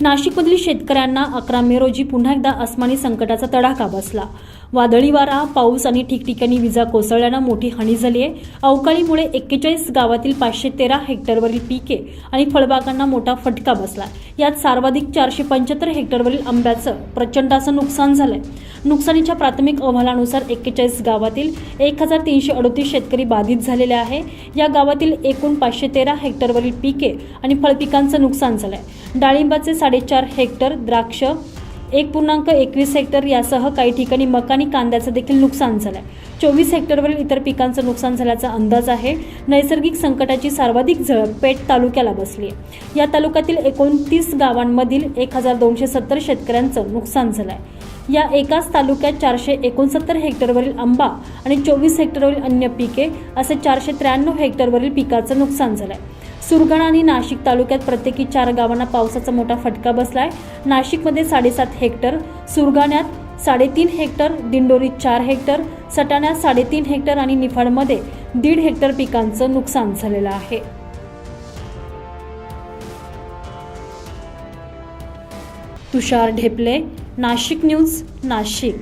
नाशिकमधील शेतकऱ्यांना अकरा मे रोजी पुन्हा एकदा आसमानी संकटाचा तडाखा बसला. वादळी वारा पाऊस आणि ठिकठिकाणी विजा कोसळल्यानं मोठी हानी झाली आहे. अवकाळीमुळे एक्केचाळीस गावातील पाचशे तेरा हेक्टरवरील पिके आणि फळबागांना मोठा फटका बसला. यात सर्वाधिक चारशे पंच्याहत्तर हेक्टरवरील आंब्याचं प्रचंड असं नुकसान झालंय. नुकसानीच्या प्राथमिक अहवालानुसार एक्केचाळीस गावातील एक हजार तीनशे अडतीस शेतकरी बाधित झालेले आहे. या गावातील एकूण पाचशे तेरा हेक्टरवरील पिके आणि फळपिकांचं नुकसान झालंय. डाळिंबाचे साडेचार हेक्टर द्राक्ष एक पूर्णांक एकवीस हेक्टर यासह काही ठिकाणी मकानी कांद्याचं देखील नुकसान झालं आहे चोवीस हेक्टरवरील इतर पिकांचं नुकसान झाल्याचा अंदाज आहे. नैसर्गिक संकटाची सर्वाधिक झळ पेठ तालुक्याला बसली आहे या तालुक्यातील एकोणतीस गावांमधील एक हजार दोनशे सत्तर शेतकऱ्यांचं नुकसान झालं आहे या एकाच तालुक्यात चारशे एकोणसत्तर हेक्टरवरील आंबा आणि चोवीस हेक्टरवरील अन्य पिके असे चारशे त्र्याण्णव हेक्टरवरील पिकाचं नुकसान झालं आहे सुरगाणा आणि नाशिक तालुक्यात प्रत्येकी चार गावांना पावसाचा मोठा फटका बसलाय. नाशिकमध्ये साडेसात हेक्टर सुरगाण्यात साडेतीन हेक्टर दिंडोरीत चार हेक्टर सटाण्यात साडेतीन हेक्टर आणि निफाडमध्ये दीड हेक्टर पिकांचं नुकसान झालेलं आहे. तुषार ढेपले नाशिक न्यूज नाशिक.